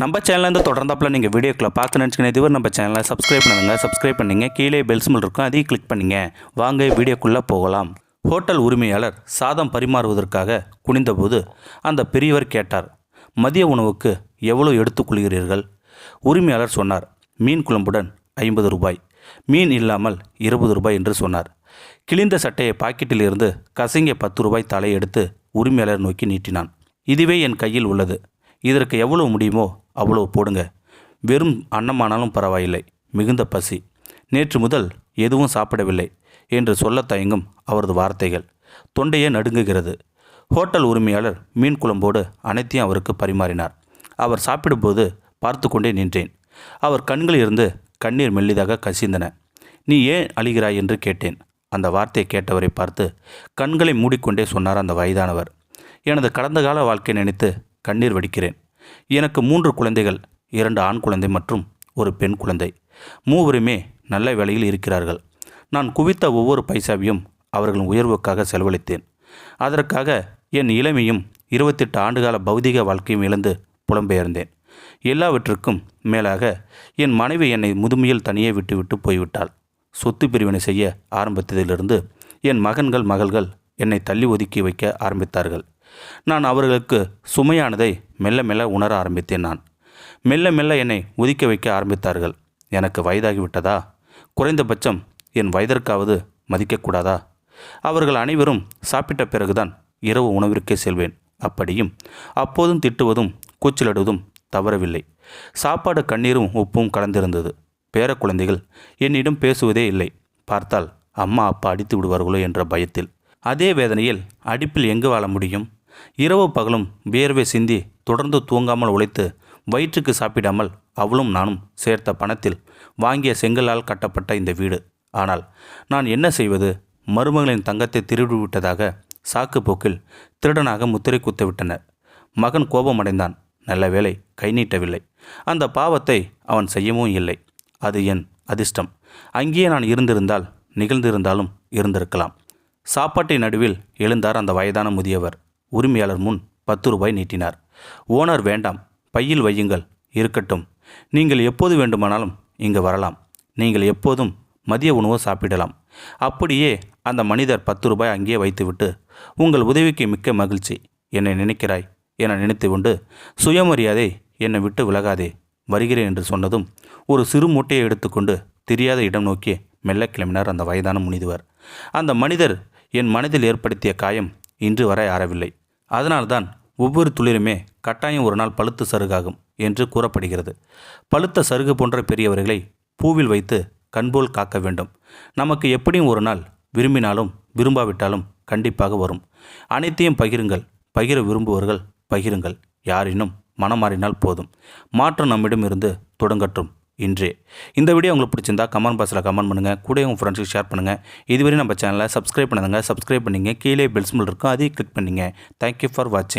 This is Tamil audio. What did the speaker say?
நம்ம இருந்து தொடர்ந்தாப்பில் நீங்கள் வீடியோக்களை பார்க்க நினச்சிக்கணும் இதுவரை நம்ம சேனலை சப்ஸ்கிரைப் பண்ணுங்கள் சப்ஸ்கிரைப் பண்ணிங்க. கீழே பெல் இருக்கும் அதையும் கிளிக் பண்ணிங்க. வாங்க வீடியோக்குள்ளே போகலாம். ஹோட்டல் உரிமையாளர் சாதம் பரிமாறுவதற்காக குனிந்தபோது அந்த பெரியவர் கேட்டார் மதிய உணவுக்கு எவ்வளோ எடுத்துக்கொள்கிறீர்கள் உரிமையாளர் சொன்னார் மீன் குழம்புடன் ஐம்பது ரூபாய். மீன் இல்லாமல் இருபது ரூபாய் என்று சொன்னார். கிழிந்த சட்டையை பாக்கெட்டில் இருந்து கசங்கிய பத்து ரூபாய் தலை எடுத்து உரிமையாளர் நோக்கி நீட்டினான். இதுவே என் கையில் உள்ளது. இதற்கு எவ்வளவு முடியுமோ அவ்வளவு போடுங்க. வெறும் அன்னமானாலும் பரவாயில்லை. மிகுந்த பசி. நேற்று முதல் எதுவும் சாப்பிடவில்லை என்று சொல்ல தயங்கும் அவரது வார்த்தைகள். தொண்டையே நடுங்குகிறது. ஹோட்டல் உரிமையாளர் மீன் குழம்போடு அனைத்தையும் அவருக்கு பரிமாறினார். அவர் சாப்பிடும்போது பார்த்து கொண்டே நின்றேன். அவர் கண்களிலிருந்து கண்ணீர் மெல்லிதாக கசிந்தன. நீ ஏன் அழுகிறாய்? என்று கேட்டேன். அந்த வார்த்தையை கேட்டவரை பார்த்து கண்களை மூடிக்கொண்டே சொன்னார் அந்த வயதானவர். எனது கடந்த கால வாழ்க்கை நினைத்து கண்ணீர் வடிக்கிறேன். எனக்கு மூன்று குழந்தைகள் இரண்டு ஆண் குழந்தை மற்றும் ஒரு பெண் குழந்தை. மூவருமே நல்ல வேலையில் இருக்கிறார்கள். நான் குவித்த ஒவ்வொரு பைசாவையும் அவர்களின் உயர்வுக்காக செலவழித்தேன். அதற்காக என் இளமையும் இருபத்தெட்டு ஆண்டுகால பௌதிக வாழ்க்கையும் இழந்து புலம்பெயர்ந்தேன். எல்லாவற்றுக்கும் மேலாக என் மனைவி என்னை முதுமையில் தனியே விட்டுவிட்டு போய்விட்டாள். சொத்து பிரிவினை செய்ய ஆரம்பித்ததிலிருந்து என் மகன்கள் மகள்கள் என்னை தள்ளி ஒதுக்கி வைக்க ஆரம்பித்தார்கள். நான் அவர்களுக்கு சுமையானதை மெல்ல மெல்ல உணர ஆரம்பித்தேன் நான். மெல்ல மெல்ல என்னை உதிக்க வைக்க ஆரம்பித்தார்கள். எனக்கு வயதாகிவிட்டதா? குறைந்தபட்சம் என் வயதிற்காவது மதிக்கக்கூடாதா? அவர்கள் அனைவரும் சாப்பிட்ட பிறகுதான் இரவு உணவிற்கே செல்வேன். அப்படியும் அப்போதும் திட்டுவதும் கூச்சலிடுவதும் தவறவில்லை. சாப்பாடு கண்ணீரும் உப்பும் கலந்திருந்தது. பேர குழந்தைகள் என்னிடம் பேசுவதே இல்லை. பார்த்தால் அம்மா அப்பா அடித்து விடுவார்களோ என்ற பயத்தில். அதே வேதனையில் அடிப்பில் எங்கு வாழ முடியும்? இரவு பகலும் வியர்வை சிந்தி தொடர்ந்து தூங்காமல் உழைத்து வயிற்றுக்கு சாப்பிடாமல் அவளும் நானும் சேர்த்த பணத்தில் வாங்கிய செங்கலால் கட்டப்பட்ட இந்த வீடு. ஆனால் நான் என்ன செய்வது? மருமகளின் தங்கத்தை திருடிவிட்டதாக சாக்கு போக்கில் திருடனாக முத்திரை குத்துவிட்டனர். மகன் கோபமடைந்தான். நல்ல வேளை கை நீட்டவில்லை. அந்த பாவத்தை அவன் செய்யவும் இல்லை. அது என் அதிர்ஷ்டம். அங்கேயே நான் இருந்திருந்தால் நிகழ்ந்திருந்தாலும் இருந்திருக்கலாம். சாப்பாட்டின் நடுவில் எழுந்தார் அந்த வயதான முதியவர். உரிமையாளர் முன் பத்து ரூபாய் நீட்டினார். ஓனர் வேண்டாம் பையில் வையுங்கள் இருக்கட்டும். நீங்கள் எப்போது வேண்டுமானாலும் இங்கு வரலாம். நீங்கள் எப்போதும் மதிய உணவு சாப்பிடலாம். அப்படியே அந்த மனிதர் பத்து ரூபாய் அங்கேயே வைத்துவிட்டு உங்கள் உதவிக்கு மிக்க மகிழ்ச்சி. என்னை நினைக்கிறாய்? என நினைத்து கொண்டு சுயமரியாதை என்னை விட்டு விலகாதே வருகிறேன் என்று சொன்னதும் ஒரு சிறு மூட்டையை எடுத்துக்கொண்டு தெரியாத இடம் நோக்கி மெல்ல கிளம்பினார் அந்த வயதான முனிதுவர் அந்த மனிதர் என் மனதில் ஏற்படுத்திய காயம் இன்று வரை ஆறவில்லை. அதனால்தான் ஒவ்வொரு துளிருமே கட்டாயம் ஒரு நாள் பழுத்து சருகாகும் என்று கூறப்படுகிறது. பழுத்த சருகு போன்ற பெரியவர்களை பூவில் வைத்து கண்போல் காக்க வேண்டும். நமக்கு எப்படியும் ஒரு நாள் விரும்பினாலும் விரும்பாவிட்டாலும் கண்டிப்பாக வரும். அனைத்தையும் பகிருங்கள் பகிர விரும்புவர்கள் பகிருங்கள். யாரினும் மனம் மாறினால் போதும். மாற்றம் நம்மிடம் இருந்து தொடங்கட்டும். இன்று. இந்த வீடியோ உங்களுக்கு பிடிச்சிருந்தா கமெண்ட் பாக்ஸில் கமெண்ட் பண்ணுங்கள் கூட உங்கள் ஃப்ரெண்ட்ஸுக்கு ஷேர் பண்ணுங்கள் இதுவரை நம்ம சேனலை சப்ஸ்கிரைப் பண்ணுங்க சப்ஸ்கிரைப் பண்ணிங்க. கீழே பெல் இருக்கும். அதையும் கிளிக் பண்ணிங்க. தேங்க்யூ ஃபார் வாட்சிங்